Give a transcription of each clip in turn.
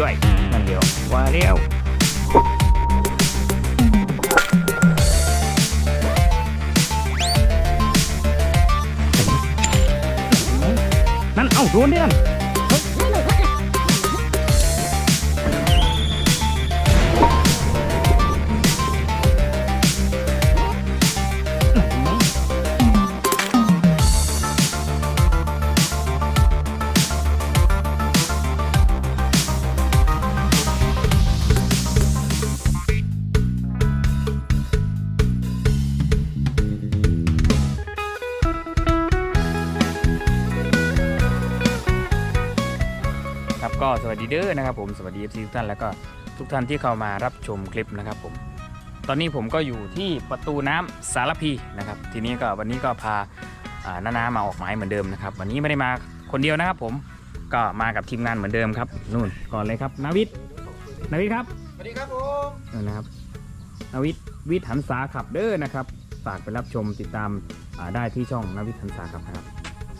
ช่วยนั่นเดียวว่าเร็ว สวัสดีเด้อนะครับผมสวัสดีเอฟซีทุกท่านแล้วก็ทุกท่านที่เข้ามารับชมคลิปนะครับผมตอนนี้ผมก็อยู่ที่ประตูน้ำสารพีนะครับ ทีนี้ก็วันนี้ก็พาอ่าน้านามาออกหมายเหมือนเดิมนะครับ วันนี้ไม่ได้มาคนเดียวนะครับ ผมก็มากับทีมงานเหมือนเดิมครับนู่นก่อนเลยครับนาวิทย์นาวิทย์ครับสวัสดีครับผมนู่นนะครับนาวิทย์วิทย์หันษาขับเด้อนะครับฝากไปรับชมติดตามอ่าได้ที่ช่องนาวิทย์หันษาขับนะครับ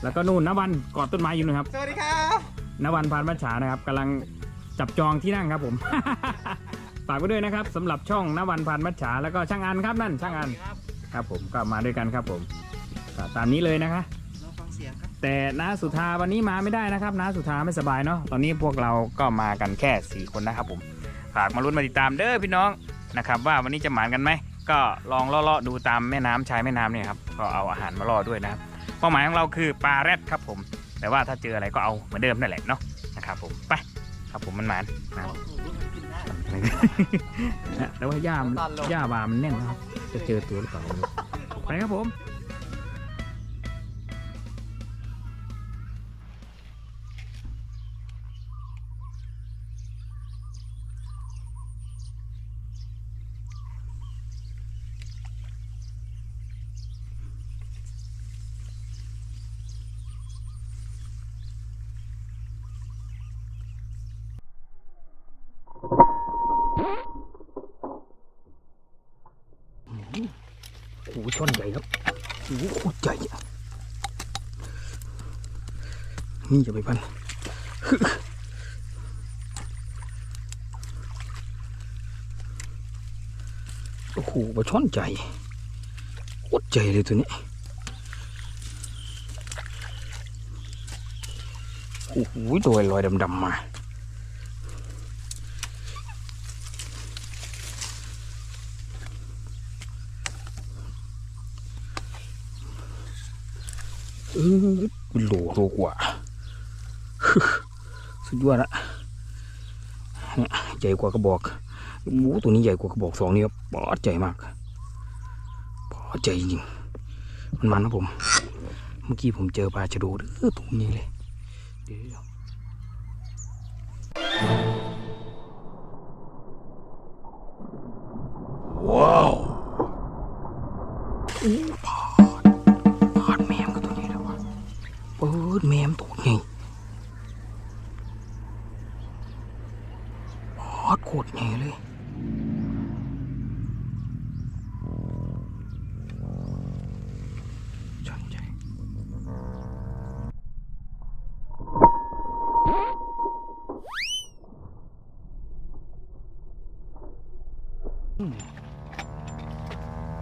แล้วก็นู่นนวันกอดต้นไม้อยู่นะครับสวัสดีครับนวันพานมัชชานะครับกำลัง จับจองที่นั่งครับผม ฝากไว้ด้วยนะครับสำหรับช่องนวันพานมัชชาแล้วก็ช่างอันครับนั่นช่างอันครับผมก็มาด้วยกันครับผมก็ตามนี้เลยนะคะ ลองฟังเสียงครับแต่น้าสุธาวันนี้มาไม่ได้นะครับน้าสุธาไม่สบายเนาะตอนนี้พวกเราก็มากันแค่สี่คนนะครับผมฝากมาลุ้นมาติดตามเด้อพี่น้องนะครับ ว่าวันนี้จะหมานกันไหมก็ลองล่อๆดูตามแม่น้ำชายแม่น้ำเนี่ยครับก็เอาอาหารมาล่อด้วยนะครับเป้าหมายของเราคือปลาแรดครับผม แต่ว่าถ้าเจออะไรก็เอาเหมือนเดิมนั่นแหละเนาะนะครับผมไป ครับผมมันหมานนะครับแล้วว่าย่ามนย่าบามันแน่นนะครับ จะเจอตัวหรือเปล่าไม่รู้ไปครับผม ช่อนใหญ่ครับโอ้โหโคตรใหญ่นี่จะไปพันโอ้โหปลาช่อนใหญ่โคตรใหญ่เลยตัวนี้โอ้โหตัวลอยดำๆมา เออเป็น โหลกว่า สุดยอดละใหญ่กว่ากระบอกโอ้โหตัวนี้ใหญ่กว่ากระบอกสองนี่ครับปอดใหญ่มากปอดใหญ่จริงมันมันนะผม เมื่อกี้ผมเจอปลาชะโดเออตรงนี้เลยเดี๋ยวว้าว เปิดแมมตัวไงพอดโคตรไงเลยช่างใจอืม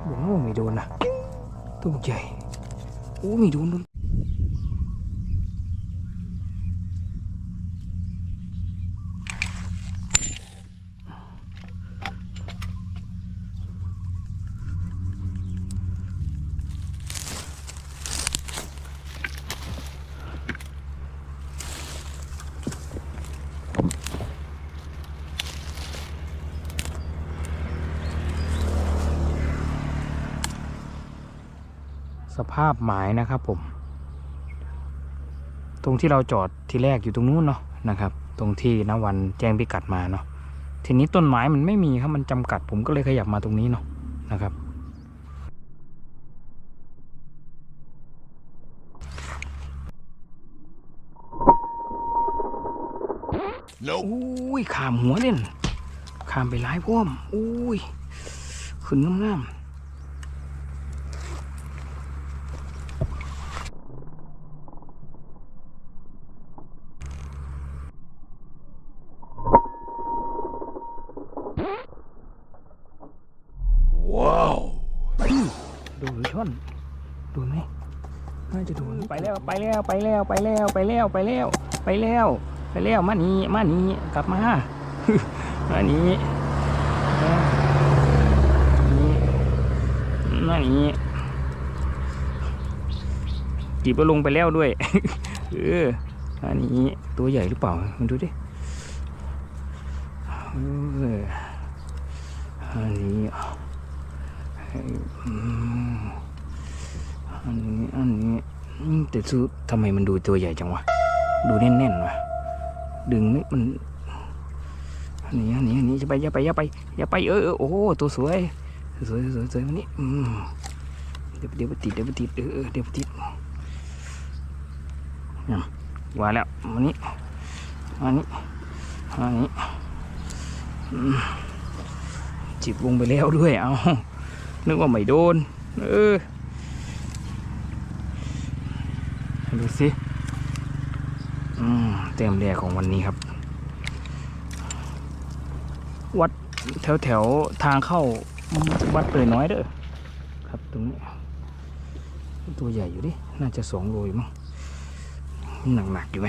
บอกว่าไม่โดนนะตัวใหญ่โอ้ไม่โดนโดน สภาพหมายนะครับผม ตรงที่เราจอดทีแรกอยู่ตรงนู้นเนาะนะครับ ตรงที่นวันแจ้งพิกัดมาเนาะทีนี้ต้นไม้มันไม่มีครับมันจำกัดผมก็เลยขยับมาตรงนี้เนาะนะครับอุ้ยขามหัวเล่นขามไปร้ายพ่วมอุ้ยขึ้นงามๆ โดูหรือ ช่อนดูไหมน่าจะดูไปแล้วไปแล้วไปแล้วไปแล้วไปแล้วไปแล้วไปแล้วไปแล้วมานี่มานี่กลับมามานี่มานี่จีบก็ลงไปแล้วด้วยเอออันนี้ตัวใหญ่หรือเปล่ามันดูดิอออันนี้ อันนี้อันนี้แต่ซื้อทำไมมันดูตัวใหญ่จังวะ ดูแน่นๆวะดึงนี่มันอันนี้อันนี้อันนี้จะไปอย่าไปอย่าไปอย่าไปเออโอ้ตัวสวยสวยสวยสวยวันนี้อืมเดี๋ยวเดี๋ยวติดเดี๋ยวติดเออเดี๋ยวติดว่าแล้วมานี้มานี้มานี้อืมจิบวงไปแล้วด้วยเอานึกว่าไม่โดน เออ ดูสิเต็มแรกของวันนี้ครับ วัดแถวแถวทางเข้าวัดเตยน้อยเด้อครับตรงนี้ ตัวใหญ่อยู่ดิ น่าจะสองโลอยู่มั้งหนักหนักอยู่ไหม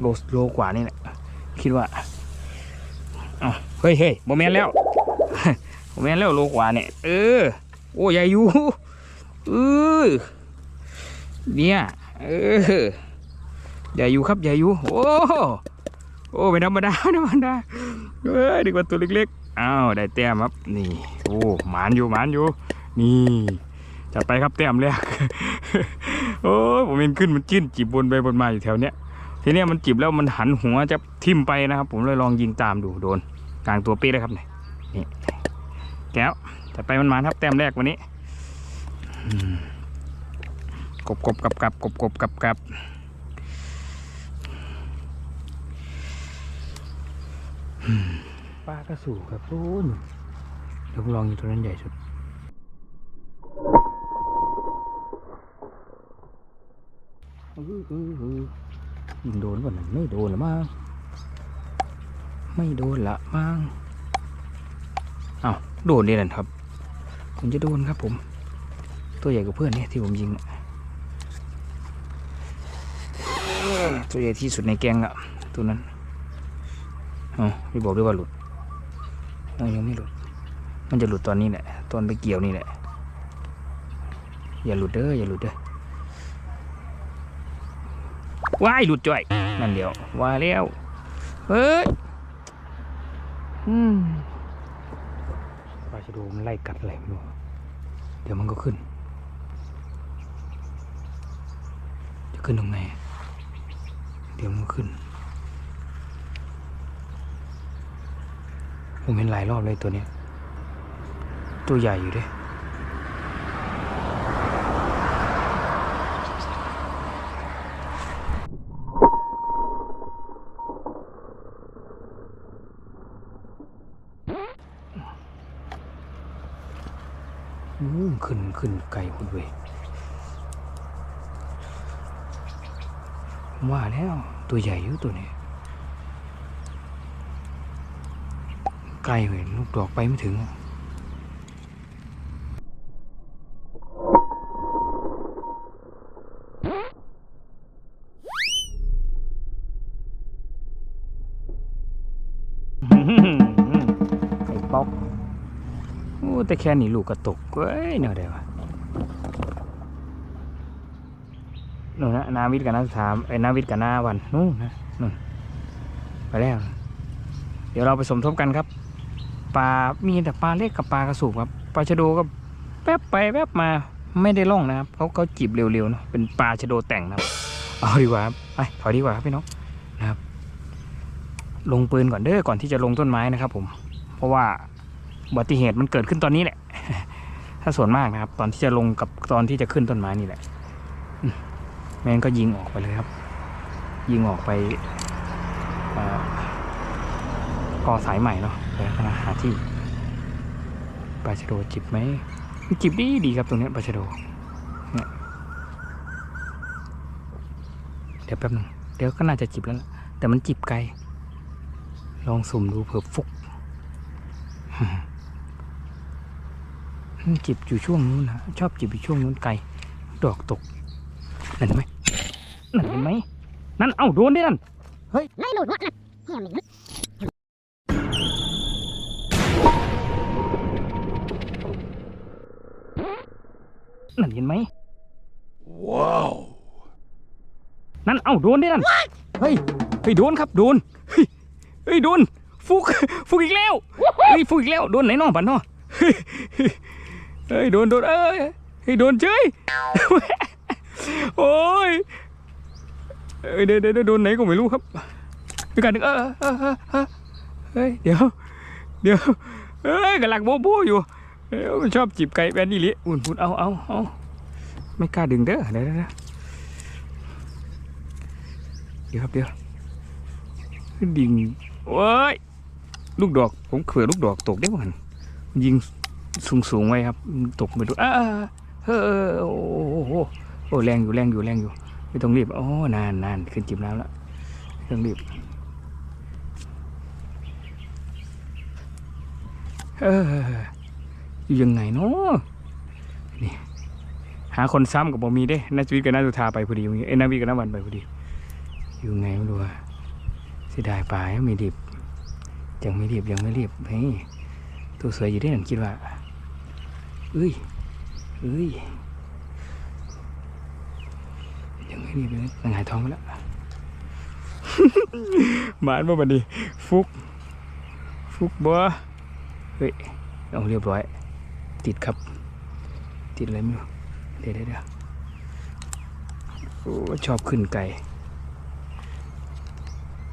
โลโลกว่านี่แหละ คิดว่าเอาเฮ้ยเฮ้ยโมเมนแล้วโมเมนแล้วโลกว่าเนี่ยเออ โอ้ใหญ่อยู่เออ เนี่ยเออใหญ่อยู่ครับใหญ่อยู่โอ้โอ้ไม่ธรรมดาธรรมดาเอ้ยดีกว่าตัวเล็กๆอ้าวได้แต้มครับนี่โอ้หมานอยู่หมานอยู่ นี่จัดไปครับแต้มแรกโอ้ผมเห็นขึ้นมันจิ้นจีบบนไปบนมาอยู่แถวเนี้ยทีเนี้ยมันจีบแล้วมันหันหัวจะทิ่มไปนะครับ ผมเลยลองยิงตามดูโดนกลางตัวป๊ะเลยครับเนี่ยนี่แก้วแต่ไปมันมาครับแต้มแรกวันนี้อืม กบกบกับกับกบกบกับกับปลากระสูครับทุนเดี๋ยวผมลองยิงตัวนั้นใหญ่สุดยิงโดนก่อนนะไม่โดนละมั้งไม่โดนละมั้งเอาโดนนี่แหละครับ ผมจะโดนครับผม ตัวใหญ่กว่าเพื่อนเนี่ยที่ผมยิงน่ะ ตัวใหญ่ที่สุดในแกงอะตัวนั้นเอาพี่บอกด้วยว่าหลุดยังไม่หลุด มันจะหลุดตอนนี้แหละตอนไปเกี่ยวนี่แหละอย่าหลุดเด้ออย่าหลุดเด้อว้ายหลุดจ่อยนั่นเดียวว่าแล้วเฮ้ยอืมปลาชะโดมันไล่กัดอะไรไม่รู้เดี๋ยวมันก็ขึ้น จะขึ้นตรงไหน ดี๋ยวมันขึ้น ผมเห็นหลายรอบเลยตัวนี้ ตัวใหญ่อยู่ด้วยขึ้นขึ้นไกลคุณเวยว่าแล้ว ตัวใหญ่อยู่ตัวนี้ไกลเลยลูกดอกไปไม่ถึงอะอื้อหือไข่ป๊อกโอ้แต่แค่นี้ลูกกระตกเว้ยเนี่ยเดี๋ยวะ นู่นนะนาวิทย์กับนาสามไอ้นาวิทย์กับนาวันนู่นนะนู่นไปแล้ว เดี๋ยวเราไปสมทบกันครับปลา มีแต่ปลาเล็กกับปลากระสูบครับปลาชะโดก็แป๊บไปแป๊บมาไม่ได้ล่องนะครับเขาเขาจีบเร็วๆเนาะเป็นปลาชะโดแต่งนะครับ เอาดีกว่าครับไปถอยดีกว่าครับพี่น้องนะครับ ลงปืนก่อนเด้อก่อนที่จะลงต้นไม้นะครับ ผม เพราะว่าอุบัติเหตุมันเกิดขึ้นตอนนี้แหละ ถ้าส่วนมากนะครับ ตอนที่จะลงกับตอนที่จะขึ้นต้นไม้นี่แหละ แม่งก็ยิงออกไปเลยครับ ยิงออกไปเอ่อสายใหม่เนาะไปหาที่ปลาชะโดจิบไหมจิบดีดีครับตรงเนี้ยปลาชะโดเนี่ยเดี๋ยวแป๊บนึงเดี๋ยวก็น่าจะจิบแล้วล่ะแต่มันจิบไกล ลองสุ่มดูเผื่อฟุกจิบอยู่ช่วงนู้นนะชอบจิบอยู่ช่วงนู้นไกล ดอกตกเห็นไหม นั่นเห็นไหมนั่นเอ้าโดนดินั่นไม่หลุดวะนะเฮียมันนั่นเห็นไหมว้าว นั่นเอ้าโดนดินั่นเฮ้ยเฮ้ยโดนครับโดนเฮ้ยเฮ้ยโดนฟุกฟุกอีกแล้วเฮ้ยฟุกอีกแล้วโดนไหนน้องบันน้อเฮ้ยเฮ้ยโดนโดนเอ้ยเฮ้ยโดนเฉยโอ้ย เอ้ยเดี๋ยวเดี๋ยวโดนไหนก็ไม่รู้ครับด้วยกันหนึ่งเออเออเออเฮ้ยเดี๋ยว เดี๋ยวเอ้ยกำลังโบโบอยู่เอ้ยมันชอบจีบไก่แบนนี่ลิอุ่นพุ่นเอาเอาเอาไม่กล้าดึงเด้อเดี๋ยวเดี๋ยวเดี๋ยวครับเดี๋ยวดิ่งโอ้ยลูกดอกผมเขื่อลูกดอกตกได้บ่หันยิงสูงสูงไว้ครับ ตกไปดูอ่าเฮ้อโอ้โหโอ้แรงอยู่แรงอยู่แรงอยู่ ไม่ต้องรีบโอ้นานนานขึ้นจิบน้ำแล้วไม่ต้องรีบ เอออยู่ยังไงเนาะนี่หาคนซ้ำกับบ่มีเด้นาชีวิตกับนาสุธาไปพอดีเอกี้เอ้ยนาวีกับนาวันไปพอดี อยู่ไงไม่รู้อะเสียดายป่ายังไม่รีบ ยังไม่รีบยังไม่รีบเฮ้ยตัวสวยอยู่ได้หนันคิดว่าเอ้ยเอ้ย ยังไม่รีบเลยหงายท้องแล้วหมานบ่บัดนี้ฟุก ฟุกบ่เฮ้ยเอาเรียบร้อย ติดครับ ติดอะไรไม่รู้เดี๋ยวเดี๋ยวเดี๋ยวโอ้ชอบขึ้นไก่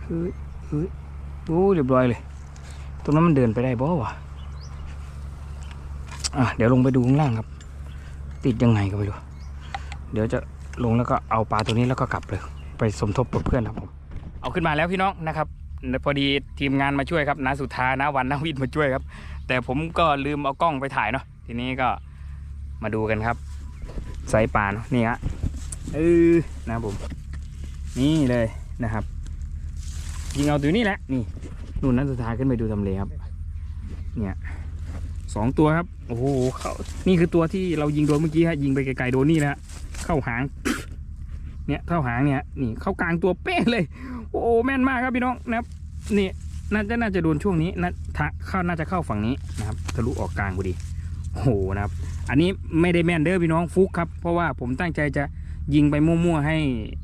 เฮ้ยเฮ้ยโอ้เรียบร้อยเลย ตรงนั้นมันเดินไปได้บ่วะอะเดี๋ยวลงไปดูข้างล่างครับ ติดยังไงก็ไม่รู้เดี๋ยวจะ ลงแล้วก็เอาปลาตัวนี้แล้วก็กลับเลย ไปสมทบกับเพื่อนครับผม เอาขึ้นมาแล้วพี่น้องนะครับ พอดีทีมงานมาช่วยครับนาสุธานาวันนาวิทย์มาช่วยครับ แต่ผมก็ลืมเอากล้องไปถ่ายเนาะทีนี้ก็มาดูกันครับไซส์ปลาเนาะนี่ฮะเออนะครับผม นี่เลยนะครับ ยิงเอาตัวนี้แหละนี่นู่นนันสุดท้ายขึ้นไปดูทำเลครับ เนี่ยสองตัวครับ โอ้โหเขานี่คือตัวที่เรายิงโดนเมื่อกี้ฮะยิงไปไกลๆโดนนี่นะฮะ เข้าหาง เนี่ยเข้าหางเนี่ยนี่เข้ากลางตัวเป๊ะเลย โอ้โแม่นมากครับพี่น้องนะครับนี่น่าจะน่าจะโดนช่วงนี้น่าเข้าน่าจะเข้าฝั่งนี้นะครับทะลุออกกลางพอดีโอ้โหนะครับ อันนี้ไม่ได้แม่นเด้อพี่น้องฟุกครับ เพราะว่าผมตั้งใจจะยิงไปมั่วๆให้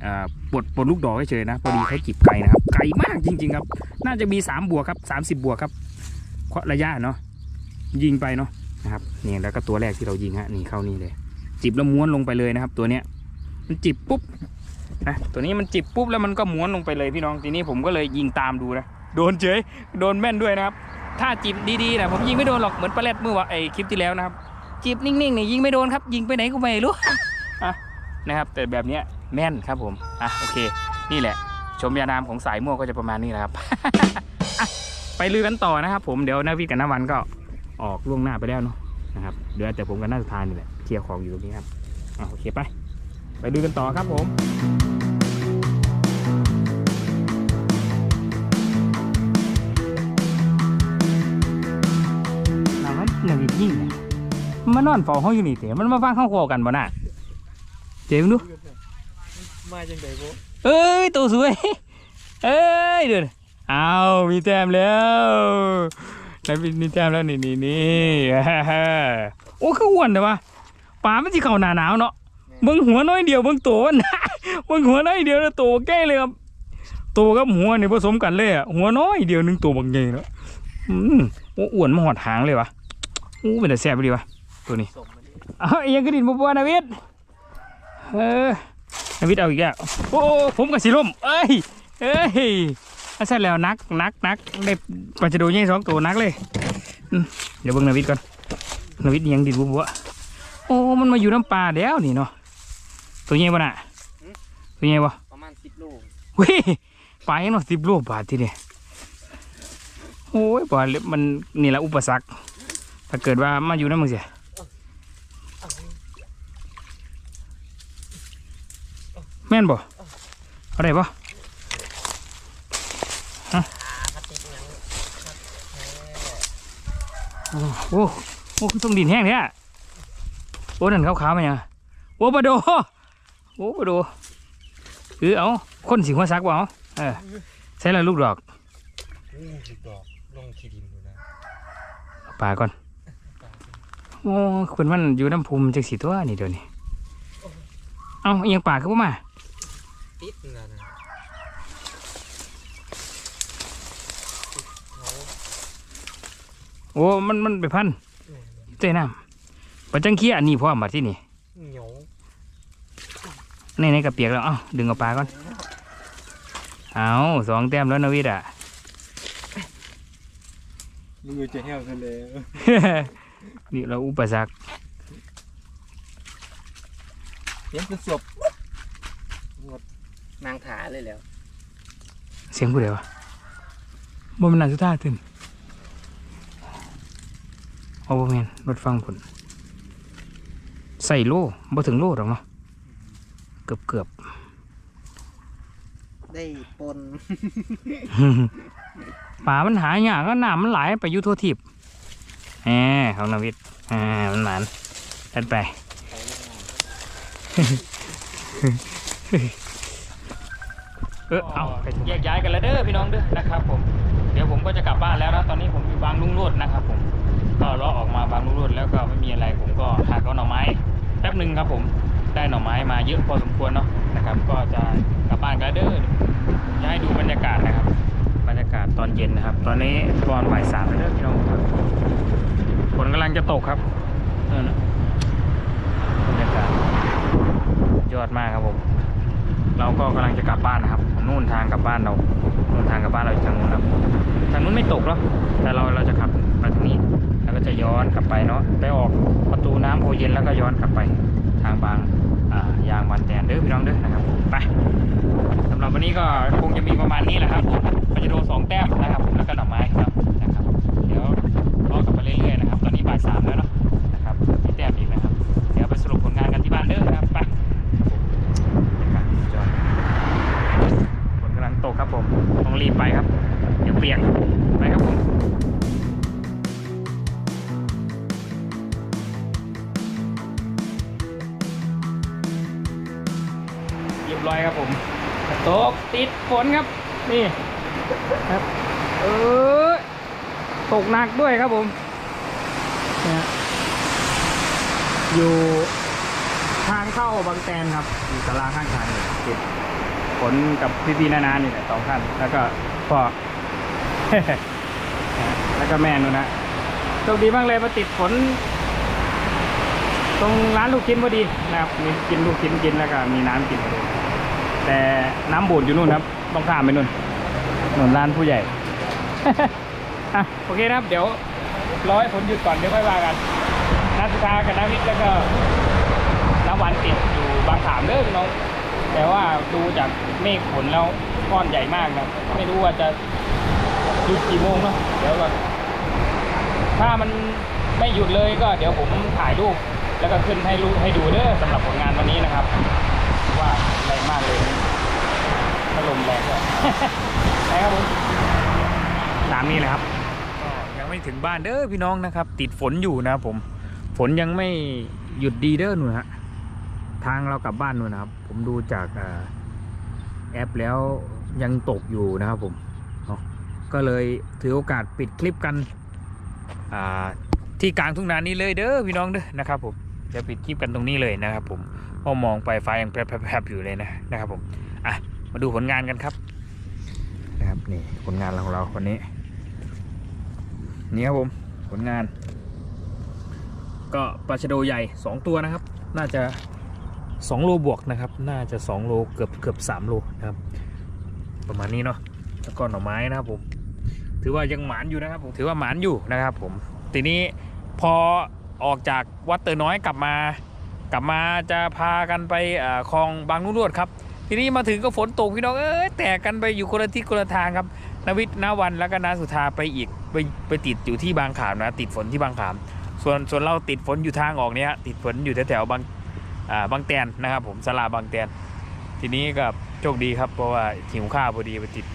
อ่าปลดปลดลูกดอกเฉยๆนะพอดีเขาจิบไกลนะครับ ไกลมากจริง ๆ ครับ น่าจะมี3บวกครับ30 บวกครับเคาะระยะเนาะยิงไปเนาะนะครับนี่แล้วก็ตัวแรกที่เรายิงฮะนี่เข้านี่เลย จิบแล้วม้วนลงไปเลยนะครับ ตัวเนี้ยมันจิบปุ๊บนะตัวนี้มันจิบปุ๊บแล้วมันก็ม้วนลงไปเลยพี่น้องทีนี้ผมก็เลยยิงตามดูนะโดนเฉยโดนแม่นด้วยนะครับ ถ้าจีบดีๆนะผมยิงไม่โดนหรอกเหมือนปลาเล็ดเมื่อวะไอคลิปที่แล้วนะครับจีบนิ่งๆเนี่ยยิงไม่โดนครับ ยิงไปไหนก็ไม่รู้อะนะครับ แต่แบบเนี้ยแม่นครับผมอะโอเค นี่แหละ ชมยานามของสายม่วงก็จะประมาณนี้แหละครับไปลือกันต่อนะครับ ผมเดี๋ยวนาวิทกับนาวันก็ออกล่วงหน้าไปแล้วเนาะ นะครับเดี๋ยวแต่ผมกับนาสุธานี่แหละเคลียร์ของอยู่ตรงนี้ครับอะโอเคไป ไปดูกันต่อครับผมนามันนาวิดยิ่งเนี่ยมันมานอนเฝ้าห้องอยู่นี่เต๋มันมาฟังข้าวคอกันบ่น่ะเจ๋งดูมาจังไดบ่เอ้ยตัวสวย เอ้ยเดี๋ยวนะเอามีแต้มแล้ว นาวิดมีแต้มแล้วนี่นี่นี่ฮ่าๆโอ้คืออ้วนเลยวะปลามันที่เข้าหนาหนาวเนาะเบิ่งหัวน้อยเดียวเบิ่งตัวมันเบิ่งหัวน้อยเดียวแล้วตัวแก่เลยครับตัวกับหัวนี่ผสมกันเลยอะหัวน้อยเดียวหนึงตัวบางใหญ่เนาะอืมโอ้อ้วนมาหอดหางเลยวะอู้เป็นแต่แซ่บไปดีวะตัวนี้สมมันนี่เอาอีกอยังกระดิ่นบัวนาวิทย์เออนาวิทย์เอาอีกแล้วโอ้ผมกับสีลมเอ้ยเอ้ยอา เสร็จแล้วนักนักนักได้ปลาจะโดใหญ่สองตัวนักเลยอืมเดี๋ยวเบิ่งนาวิทย์ก่อนนาวิทย์ยังดินบัวบัวโอ้ มันมาอยู่น้ำปลาแล้วนี่เนาะ ตัวใหญ่ปะน่ะตัวใหญ่ปะประมาณ10โลเว้ยปลายังเนาะสิบโลบาททีเดียวโอ้ยปลามันนี่แหละอุปสรรค ถ้าเกิดว่ามาอยู่นั่นมึงเสียแม่นบ่เอาได้บ่ฮะ โอ้โหโอ้คือต้องดินแห้งเนี่ยโอ้นั่นขาวๆมาเนี่ยงโอ้ปลาโดโอ้ปลาโดเออเอาคนสิหัวซักบ่เอาเออใช่ละลูกดอกอู้สิดอกลงขี้ดินดูนะเอาปลาก่อนโอ้คุณมันอยู่น้ำพุมจังสีตัวนี่เดี๋ยวนี้เอาเอียงปลาคือบ่มาติดนั่นนะเอา โอ้ มันมันไปพันเต้น้ำปลาจังเคียอันนี้พร้อมบัดที่นี่เหนียวในในกระเปียกแล้ว เอ้าดึงเอาปลาก่อน เอาสองแต้มแล้วนาวิดอะมือจะแห้วกันเลยนี่เราอุปสรรคเห็นเป็นศพงดนางถาเลยแล้ว เสียงผู้ใดวะบ่แมันนานสุดท้ายตื่น โอ้บ่แม่นรถฟังผลใส่โล่บ่ถึงโล่หรอกเนาะเกือบเกือบได้ปน ป่ามันหายากก็น้ำมันไหลไปอยุทั่วทิพย์แหมของนาวิทย์อ่ามันหมานทัดไป เออเอาแยกย้ายกันแล้วเด้อพี่น้องเด้อนะครับผม เดี๋ยวผมก็จะกลับบ้านแล้วนะตอนนี้ผมอยู่บางลุงโลดนะครับผม ก็เลาะออกมาบางลุงโลดแล้วก็ไม่มีอะไรผมก็หักเอาหน่อไม้แป๊บหนึ่งครับผมได้หน่อไม้มาเยอะพอสมควรเนาะนะครับ ก็จะกลับบ้านกันเด้อจะให้ดูบรรยากาศนะครับ บรรยากาศตอนเย็นนะครับ ตอนนี้ตอนบ่ายสามแล้วเด้อพี่น้องครับฝนกำลังจะตกครับเออนะบรรยากาศยอดมากครับผมเราก็กำลังจะกลับบ้านนะครับนู่นทางกลับบ้านเรานู่นทางกลับบ้านเราอยู่ทางนู้นครับทางนู้นไม่ตกหรอกแต่เราเราจะขับมาทางนี้ จะย้อนกลับไปเนาะไปออกประตูน้ำโพเย็นแล้วก็ย้อนกลับไปทางบางยางวันแตนเด้อพี่น้องเด้อนะครับไปสำหรับวันนี้ก็คงจะมีประมาณนี้แหละครับผมมันจะโดนสองแต้มนะครับผมแล้วก็หน่อไม้ครับนะครับ เดี๋ยวรอกลับไปเรื่อยๆนะครับตอนนี้บ่ายสามแล้วเนาะนะครับมีแต้มอีกนะครับ เดี๋ยวไปสรุปผลงานกันที่บ้านเด้อนะครับไปฝนกำลังตกครับผมต้องรีบไปครับ เดี๋ยวเปียกไปครับผม ร้อยครับผมตกติดฝนครับ นี่ครับ เออตกหนักด้วยครับผมนี่อยู่ทางเข้าบางแตนครับอยู่สาราข้างทางเลยติดฝนกับพี่ๆนานานี่แหละสองท่านแล้วก็พ่อแล้วก็แม่นูนนะโชคดีมากเลยมาติดฝน ตรงร้านลูกชิ้นพอดีนะครับมีกินลูกชิ้นกินแล้วก็มีน้ำกินพอดี แต่น้ำบูดอยู่นู่นครับ ต้องข้ามไปนู่นนนร้านผู้ใหญ่ อะโอเคนะครับ เดี๋ยวรอให้ฝนหยุดก่อนเดี๋ยวค่อยว่ากันนักศึกษากับนักวิทแล้วก็น้ำหวานติดอยู่บางขามเด้อพี่น้อง แต่ว่าดูจากเมฆฝนแล้วก้อนใหญ่มากนะไม่รู้ว่าจะหยุดกี่โมงเนาะเดี๋ยวก่อนถ้ามันไม่หยุดเลยก็เดี๋ยวผมถ่ายรูปแล้วก็ขึ้นให้รูให้ดูเด้อสำหรับผลงานวันนี้นะครับ ว่าแรงมากเลย ลมแรงด้วยนะครับผมตามนี้เลยครับก็ยังไม่ถึงบ้านเด้อพี่น้องนะครับ ติดฝนอยู่นะครับผม ฝนยังไม่หยุดดีเด้อหนูฮะทางเรากลับบ้านนู่นนะครับ ผมดูจากอ่าแอปแล้วยังตกอยู่นะครับผมเนาะก็เลยถือโอกาสปิดคลิปกันอ่าที่กลางทุ่งนานี้เลยเด้อพี่น้องเด้อนะครับผมจะปิดคลิปกันตรงนี้เลยนะครับผมเพอมองไปฟ้ายังแผลบๆอยู่เลยนะนะครับผมอะ มาดูผลงานกันครับ นะครับนี่ผลงานของเราคนนี้ นี่ครับผมผลงาน ก็ปลาชะโดใหญ่ 2 ตัวนะครับ น่าจะ 2 โลบวกนะครับ น่าจะ 2 โลเกือบเกือบ3โลนะครับ ประมาณนี้เนาะแล้วก็หน่อไม้นะครับผมถือว่ายังหมานอยู่นะครับผมถือว่าหมานอยู่นะครับผมทีนี้พอออกจากวัดเตยน้อยกลับมา กลับมาจะพากันไปเอ่อคลองบางนุ่นรวดครับ ทีนี้มาถึงก็ฝนตกพี่น้องเอ้ยแตกกันไปอยู่คนละที่คนละทางครับนวิทย์นาวันแล้วก็นาสุธาไปอีกไปไปติดอยู่ที่บางขามนะ ติดฝนที่บางขาม ส่วนส่วนเราติดฝนอยู่ทางออกเนี้ยติดฝนอยู่แถวๆบางอ่าบางแตนนะครับ ผมสลาบางแตน ทีนี้ก็โชคดีครับเพราะว่าหิวข้าวพอดีไปติด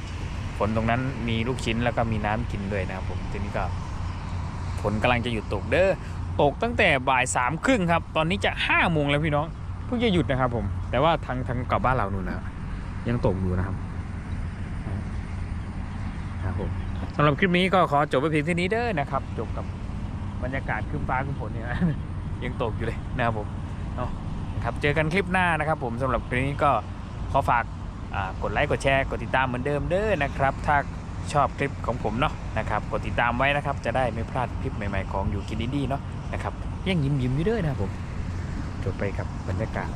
ฝนตรงนั้นมีลูกชิ้นแล้วก็มีน้ำกินด้วยนะครับผมทีนี้ก็ฝนกำลังจะหยุดตกเด้อตกตั้งแต่บ่ายสามครึ่งครับ ตอนนี้จะห้าโมงแล้วพี่น้อง พิ่งจะหยุดนะครับ ผม แต่ว่าทางทางกลับบ้านเรานู่นนะยังตกอยู่นะครับครับผมสำหรับคลิปนี้ก็ขอจบไปเพียงเท่านี้เด้อนะครับ จบกับบรรยากาศครึ้มฟ้าครึ้มฝนเนี่ยยังตกอยู่เลยนะครับผมเนาะนะครับเจอกันคลิปหน้านะครับ ผมสำหรับคลิปนี้ก็ขอฝากกดไลค์กดแชร์กดติดตามเหมือนเดิมเด้อนะครับ ถ้าชอบคลิปของผมเนาะนะครับกดติดตามไว้นะครับ จะได้ไม่พลาดคลิปใหม่ๆของอยู่กินดีๆเนาะนะครับยังยิ้มยิ้มๆอยู่เด้อนะครับผม จบไปกับบรรยากาศ